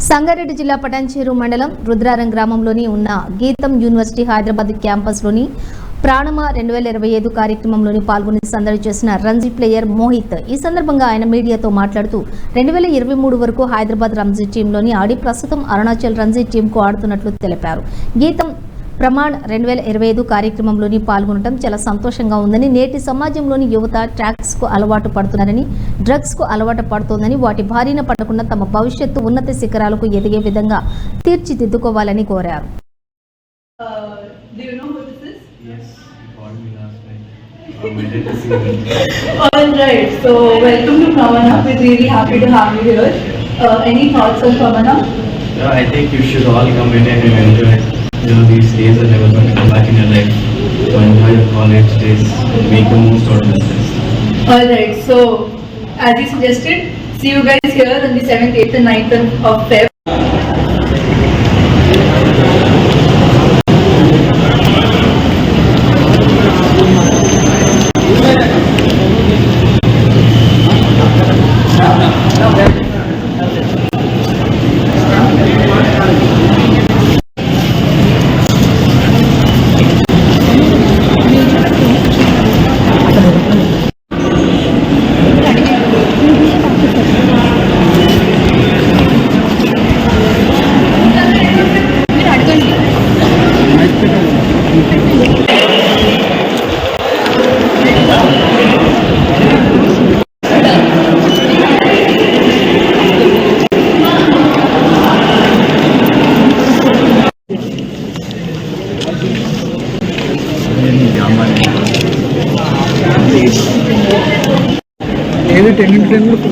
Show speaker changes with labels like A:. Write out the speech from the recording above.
A: సంగారెడ్డి జిల్లా పటాన్చేరు మండలం రుద్రారం గ్రామంలోని ఉన్న గీతం యూనివర్సిటీ హైదరాబాద్ క్యాంపస్లోని ప్రాణమ రెండు వేల ఇరవై ఐదు కార్యక్రమంలోని పాల్గొని సందడి చేసిన రంజీ ప్లేయర్ మోహిత్ ఈ సందర్భంగా ఆయన మీడియాతో మాట్లాడుతూ రెండు వేల ఇరవై మూడు వరకు హైదరాబాద్ రంజీ టీంలోని ఆడి ప్రస్తుతం అరుణాచల్ రంజీ టీంకు ఆడుతున్నట్లు తెలిపారు. గీతం ప్రమాణ్ రెండు వేల ఇరవై ఐదు కార్యక్రమంలోని పాల్గొనడం చాలా సంతోషంగా ఉందని నేటి సమాజంలోని యువత ట్రాక్స్కు అలవాటు పడుతున్నారని డ్రగ్స్కు అలవాటు పడుతోందని వాటి భారీన పడకుండా తమ భవిష్యత్తు ఉన్నత శిఖరాలకు ఎదిగే విధంగా తీర్చిదిద్దుకోవాలని కోరారు.
B: Uh, um, any thoughts on Pramana?
C: Yeah, I think you should all come in and enjoy. You know, these days are never going to come back in your life. So enjoy your college days make the most out of this.
B: All right. So as you suggested, see you guys here on the seventh, eighth, and 9th of- of Feb.
D: entertainment